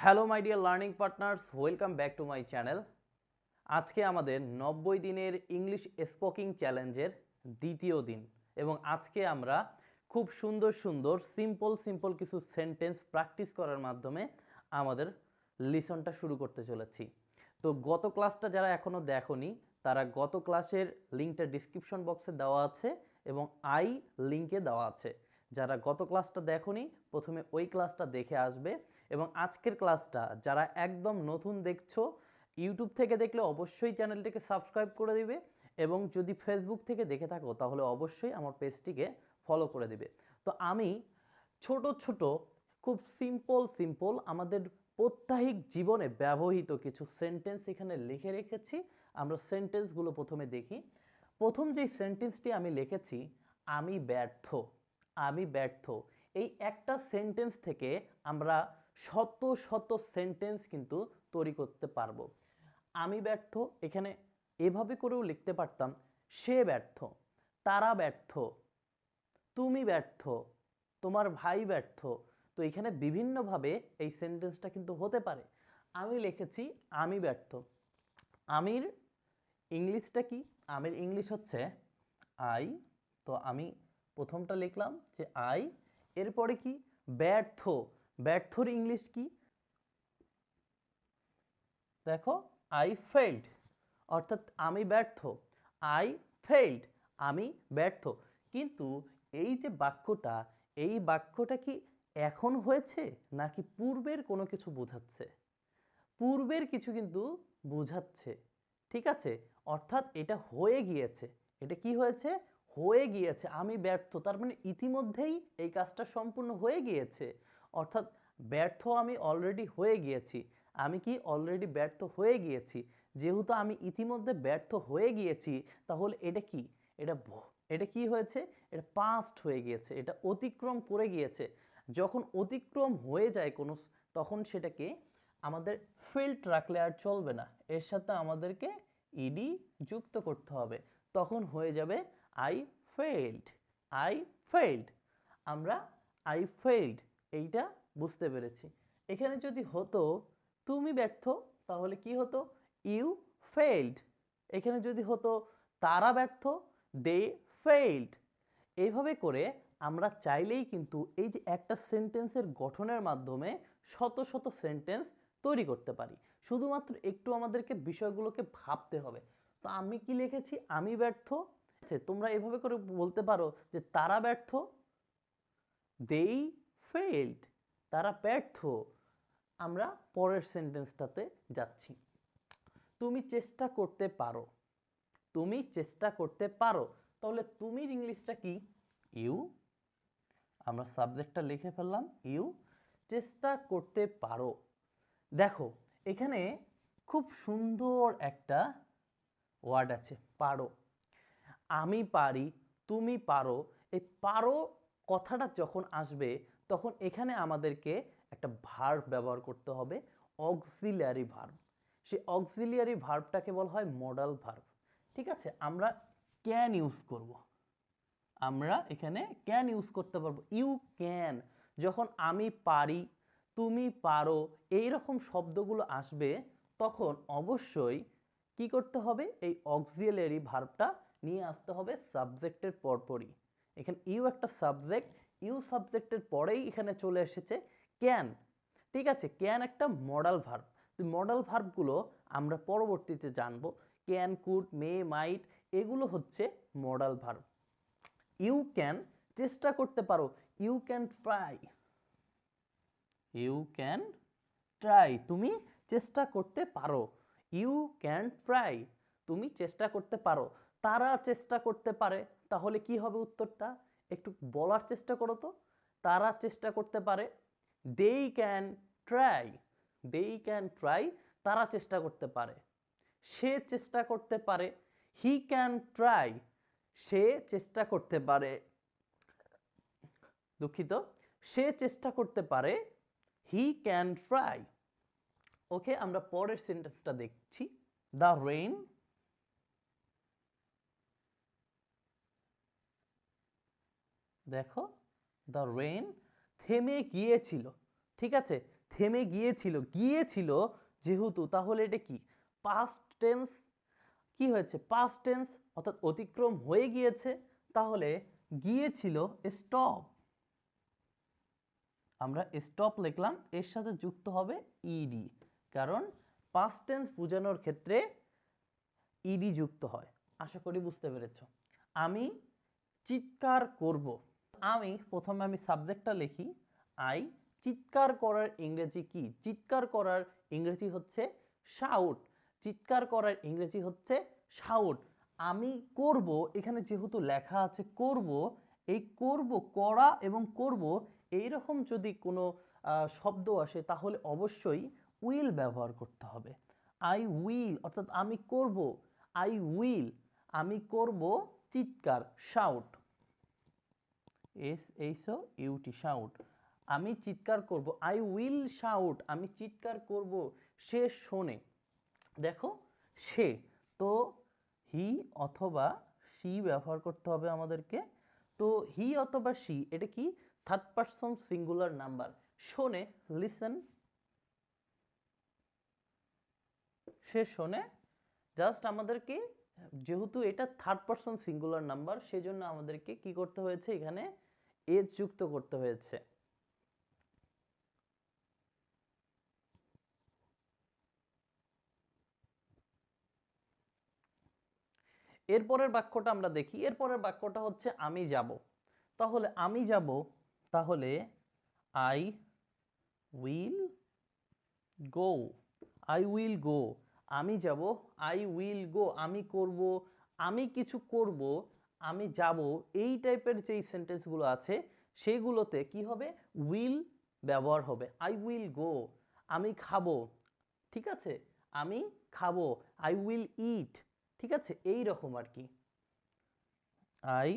Hello my dear learning partners welcome back to my channel আজকে আমাদের নব্বই দিনের ইংলিশ স্পোকিং চ্যালেঞ্জের দ্বিতীয় দিন এবং আজকে আমরা খুব সুন্দর সুন্দর সিম্পল সিম্পল কিছু সেন্টেন্স প্র্যাকটিস করার মাধ্যমে আমাদের লিসনটা শুরু করতে চলেছি। তো গত ক্লাসটা যারা এখনও দেখোনি, তারা গত ক্লাসের লিঙ্কটা ডিসক্রিপশন বক্সে দেওয়া আছে এবং আই লিঙ্কে দেওয়া আছে। যারা গত ক্লাসটা দেখোনি, প্রথমে ওই ক্লাসটা দেখে আসবে। এবং আজকের ক্লাসটা যারা একদম নতুন দেখছ ইউটিউব থেকে দেখলে অবশ্যই চ্যানেলটিকে সাবস্ক্রাইব করে দিবে এবং যদি ফেসবুক থেকে দেখে থাকো, তাহলে অবশ্যই আমার পেজটিকে ফলো করে দিবে। তো আমি ছোট ছোট, খুব সিম্পল সিম্পল আমাদের প্রত্যাহিক জীবনে ব্যবহৃত কিছু সেন্টেন্স এখানে লিখে রেখেছি। আমরা সেন্টেন্সগুলো প্রথমে দেখি। প্রথম যেই সেন্টেন্সটি আমি লিখেছি, আমি ব্যর্থ। আমি ব্যর্থ। এই একটা সেন্টেন্স থেকে আমরা শত শত সেন্টেন্স কিন্তু তৈরি করতে পারব। আমি ব্যর্থ, এখানে এভাবে করেও লিখতে পারতাম, সে ব্যর্থ, তারা ব্যর্থ, তুমি ব্যর্থ, তোমার ভাই ব্যর্থ। তো এখানে বিভিন্নভাবে এই সেন্টেন্সটা কিন্তু হতে পারে। আমি লিখেছি, আমি ব্যর্থ। আমির ইংলিশটা কি? আমির ইংলিশ হচ্ছে আই তো আমি প্রথমটা লিখলাম যে আই এরপরে কি? ব্যর্থ ব্যর্থর ইংলিশ কি? দেখো আই ফেল্ড অর্থাৎ আমি ব্যর্থ। আই ফেল্ড আমি ব্যর্থ। কিন্তু এই যে বাক্যটা, এই বাক্যটা কি এখন হয়েছে, নাকি পূর্বের কোনো কিছু বোঝাচ্ছে? পূর্বের কিছু কিন্তু বোঝাচ্ছে, ঠিক আছে? অর্থাৎ এটা হয়ে গিয়েছে। এটা কি হয়েছে? হয়ে গিয়েছে, আমি ব্যর্থ। তার মানে ইতিমধ্যেই এই কাজটা সম্পূর্ণ হয়ে গিয়েছে। অর্থাৎ ব্যর্থ আমি অলরেডি হয়ে গিয়েছি। আমি কি অলরেডি ব্যর্থ হয়ে গিয়েছি? যেহেতু আমি ইতিমধ্যে ব্যর্থ হয়ে গিয়েছি, তাহলে এটা কি? এটা এটা কি হয়েছে? এটা পাস্ট হয়ে গিয়েছে, এটা অতিক্রম করে গিয়েছে। যখন অতিক্রম হয়ে যায় কোনো, তখন সেটাকে আমাদের ফিল্ড রাখলে আর চলবে না। এর সাথে আমাদেরকে ইডি যুক্ত করতে হবে। তখন হয়ে যাবে আই ফেইল্ড আই ফেইল্ড আমরা আই ফেইল্ড এইটা বুঝতে পেরেছি। এখানে যদি হতো, তুমি ব্যর্থ, তাহলে কি হতো? ইউ ফেইল্ড এখানে যদি হতো, তারা ব্যর্থ দে ফেইল্ড এইভাবে করে আমরা চাইলেই কিন্তু এই যে একটা সেন্টেন্সের গঠনের মাধ্যমে শত শত সেন্টেন্স তৈরি করতে পারি। শুধুমাত্র একটু আমাদেরকে বিষয়গুলোকে ভাবতে হবে। তো আমি কি লিখেছি? আমি ব্যর্থ। আছে তোমরা এভাবে করে বলতে পারো যে তারা ব্যর্থ দেই ফেইল্ড তারা ব্যর্থ, আমরা পরের সেন্টেন্সটাতে যাচ্ছি। তুমি চেষ্টা করতে পারো। তুমি চেষ্টা করতে পারো। তাহলে তুমির ইংলিশটা কি? ইউ। আমরা সাবজেক্টটা লিখে ফেললাম, ইউ। চেষ্টা করতে পারো। দেখো, এখানে খুব সুন্দর একটা ওয়ার্ড আছে, পারো। আমি পারি, তুমি পারো। এই পারো কথাটা যখন আসবে তখন এখানে আমাদেরকে একটা ভার্ব ব্যবহার করতে হবে অক্সিলিয়ারি ভার্ব সেই অক্সিলিয়ারি ভার্বটাকে বলা হয় মডাল ভার্ব ঠিক আছে? আমরা ক্যান ইউজ করব। আমরা এখানে ক্যান ইউজ করতে পারব। ইউ ক্যান যখন আমি পারি, তুমি পারো এই রকম শব্দগুলো আসবে, তখন অবশ্যই কি করতে হবে? এই অক্সিলিয়ারি ভার্বটা নিয়ে আসতে হবে সাবজেক্টের পরপরই। এখানে ইউ একটা সাবজেক্ট ইউ সাবজেক্টের পরেই এখানে চলে এসেছে ক্যান ঠিক আছে ক্যান একটা মডাল ভার্ব মডাল ভার্বগুলো আমরা পরবর্তীতে জানব। ক্যান কুড মে মাইট এগুলো হচ্ছে মডাল ভার্ব ইউ ক্যান চেষ্টা করতে পারো। You can try you can try তুমি চেষ্টা করতে পারো। ইউ ক্যান ট্রাই তুমি চেষ্টা করতে পারো। তারা চেষ্টা করতে পারে। তাহলে কি হবে উত্তরটা? একটু বলার চেষ্টা করো তো। তারা চেষ্টা করতে পারে। They can try they can try তারা চেষ্টা করতে পারে। সে চেষ্টা করতে পারে। হি ক্যান ট্রাই সে চেষ্টা করতে পারে। দুঃখিত। সে চেষ্টা করতে পারে। হি ক্যান ট্রাই ওকে আমরা পরের সেন্টেন্সটা দেখছি। দ্য রেইন দেখো দ্য রেইন থেমে গিয়েছিল, ঠিক আছে? থেমে গিয়েছিল গিয়েছিল যেহেতু, তাহলে এটা কি? পাস্ট টেন্স কি হয়েছে? পাস্ট টেন্স অর্থাৎ অতিক্রম হয়ে গিয়েছে, তাহলে গিয়েছিল স্টপ আমরা স্টপ লিখলাম, এর সাথে যুক্ত হবে ইডি কারণ পাস্ট টেন্স বোঝানোর ক্ষেত্রে ইডি যুক্ত হয়। আশা করি বুঝতে পেরেছ। আমি চিৎকার করব। আমি প্রথমে আমি সাবজেক্টটা লিখি আই চিৎকার করার ইংরেজি কি? চিৎকার করার ইংরেজি হচ্ছে শাউট চিৎকার করার ইংরেজি হচ্ছে শাউট আমি করব, এখানে যেহেতু লেখা আছে করব, এই করব, করা এবং করব এই রকম যদি কোনো শব্দ আসে তাহলে অবশ্যই উইল ব্যবহার করতে হবে। আই উইল অর্থাৎ আমি করব আই উইল আমি করব চিৎকার shout S H O U T shout আমি চিৎকার করব, আই উইল শাউট আমি চিৎকার করব, সে শোনে। দেখো, সে, তো হি অথবা সি ব্যবহার করতে হবে আমাদেরকে। তো হি অথবা সি, এটা কি? থার্ড পারসন সিঙ্গুলার নাম্বার শোনে লিসেন সে শোনে জাস্ট আমাদেরকে, যেহেতু এটা থার্ড পারসন সিঙ্গুলার নাম্বার সেজন্য আমাদেরকে কি করতে হয়েছে এখানে? এজ যুক্ত করতে হয়েছে। এরপরের বাক্যটা আমরা দেখি। এরপরের বাক্যটা হচ্ছে, আমি যাব। তাহলে, আমি যাব, তাহলে I will go I will go আমি যাব। আই উইল গো আমি করব। আমি কিছু করব। আমি যাব এই টাইপের যেই সেন্টেন্সগুলো আছে, সেগুলোতে কি হবে? উইল ব্যবহার হবে। I will go. আমি খাব। ঠিক আছে? আমি খাব। I will eat. ঠিক আছে? এই রকম আর কি। I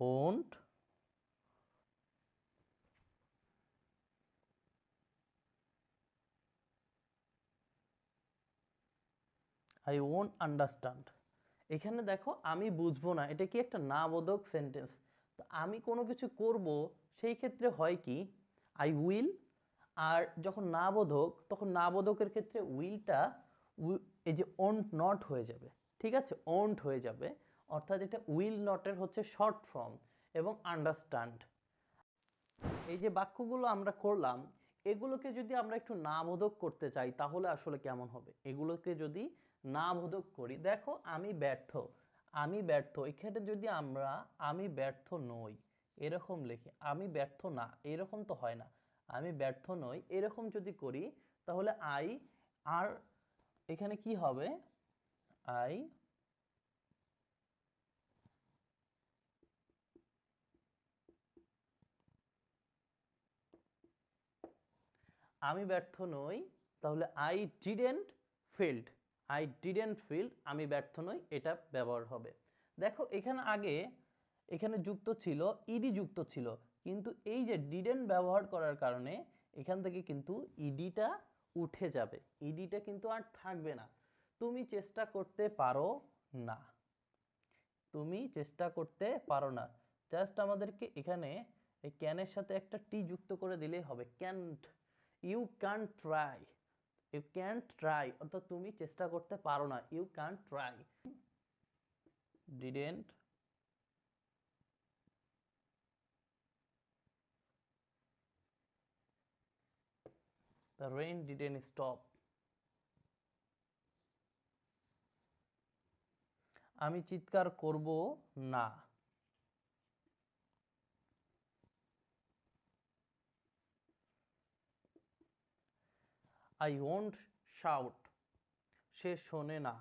won't I won't understand. এখানে দেখো আমি বুঝব না, এটা কি একটা না বোধক সেন্টেন্স তো আমি কোনো কিছু করব, সেই ক্ষেত্রে হয় কি আই উইল আর যখন না বোধক তখন না বোধকের ক্ষেত্রে উইলটা এই যে ওন্ট নট হয়ে যাবে, ঠিক আছে? ওন্ট হয়ে যাবে, অর্থাৎ এটা উইল নটের হচ্ছে শর্ট ফর্ম এবং আন্ডারস্ট্যান্ড এই যে বাক্যগুলো আমরা করলাম, এগুলোকে যদি আমরা একটু না বোধক করতে চাই, তাহলে আসলে কেমন হবে? এগুলোকে যদি না বোধক করি। দেখো, আমি ব্যর্থ। আমি ব্যর্থ। এখানে যদি আমরা আমি ব্যর্থ নই, এরকম লিখি, আমি ব্যর্থ না, এরকম তো হয় না। আমি ব্যর্থ নই, এরকম যদি করি, তাহলে আই আর এখানে কি হবে? আই আমি ব্যর্থ নই, তাহলে I didn't failed I didn't failed আমি ব্যর্থ নই, এটা ব্যবহার হবে। দেখো, এখানে আগে, এখানে যুক্ত ছিল ইডি যুক্ত ছিল, কিন্তু এই যে ডিডেন্ট ব্যবহার করার কারণে এখান থেকে কিন্তু ইডিটা উঠে যাবে। ইডিটা কিন্তু আর থাকবে না। তুমি চেষ্টা করতে পারো না। তুমি চেষ্টা করতে পারো না। জাস্ট আমাদেরকে এখানে এই ক্যানের সাথে একটা টি যুক্ত করে দিলেই হবে। Can't you can try you can try অর্থাৎ তুমি চেষ্টা করতে পারো না। You can try didn't The rain didn't stop. আমি চিৎকার করব না। আই ওন্ট শাউট সে শোনে না।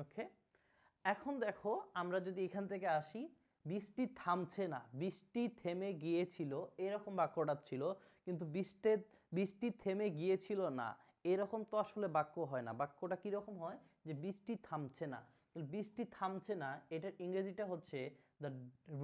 ওকে এখন দেখো, আমরা যদি এখান থেকে আসি, বৃষ্টি থামছে না। বৃষ্টি থেমে গিয়েছিল, এরকম বাক্যটা ছিল, কিন্তু বৃষ্টি বৃষ্টি থেমে গিয়েছিল না। এরকম তো আসলে বাক্য হয় না। বাক্যটা কীরকম হয়? যে বৃষ্টি থামছে না। বৃষ্টি থামছে না, এটার ইংরেজিটা হচ্ছে the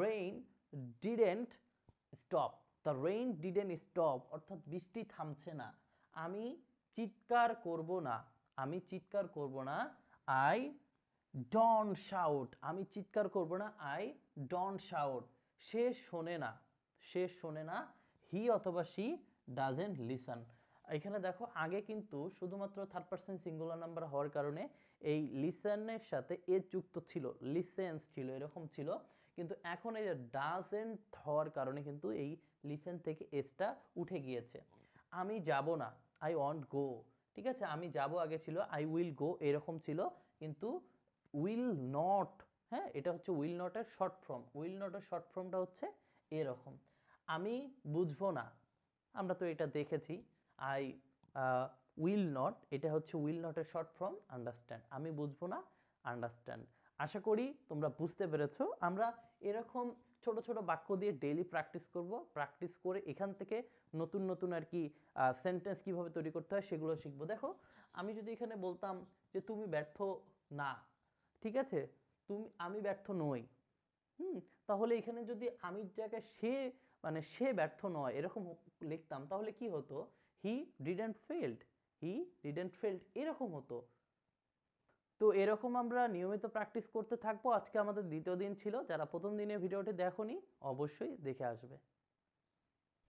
rain didn't stop the rain didn't stop অর্থাৎ বৃষ্টি থামছে না। আমি চিৎকার করব না। আমি চিৎকার করব না। আই ডন শাউট আমি চিৎকার করব না আই ডন শাউট সে শোনে না, সে শোনে না হি অথবা সি ডাজেন্ট লিসন এখানে দেখো, আগে কিন্তু শুধুমাত্র থার্ড পার্সন সিঙ্গুলার নাম্বার হওয়ার কারণে এই লিসনের সাথে এ যুক্ত ছিল লিসেন্স ছিল, এরকম ছিল। কিন্তু এখন এই ডাজেন্ট হওয়ার কারণে কিন্তু এই লিসেন থেকে এসটা উঠে গিয়েছে। আমি যাব না আই ওয়ান্ট গো ঠিক আছে, আমি যাব আগে ছিল আই উইল গো এরকম ছিল। কিন্তু উইল নট হ্যাঁ এটা হচ্ছে উইল নটের শর্ট ফর্ম উইল নটের শর্ট ফর্মটা হচ্ছে এরকম। আমি বুঝব না। আমরা তো এটা দেখেছি। আই উইল নট এটা হচ্ছে উইল নটের শর্ট ফর্ম আন্ডারস্ট্যান্ড আমি বুঝব না আন্ডারস্ট্যান্ড আশা করি তোমরা বুঝতে পেরেছ। আমরা এরকম ছোট ছোট বাক্য দিয়ে ডেইলি প্র্যাকটিস করব। প্র্যাকটিস করে এখান থেকে নতুন নতুন আর কি সেন্টেন্স কীভাবে তৈরি করতে হয় সেগুলো শিখব। দেখো, আমি যদি এখানে বলতাম যে, তুমি ব্যর্থ না। ঠিক আছে? তুমি, আমি ব্যর্থ নই। হুম? তাহলে এখানে যদি আমি জায়গায় সে মানে সে ব্যর্থ নয়, এরকম লিখতাম, তাহলে কি হতো? He didn't failed he didn't failed এরকম হতো। তো এরকম আমরা নিয়মিত প্র্যাকটিস করতে থাকব। আজকে আমাদের দ্বিতীয় দিন ছিল। যারা প্রথম দিনে ভিডিওটি দেখোনি, অবশ্যই দেখে আসবে।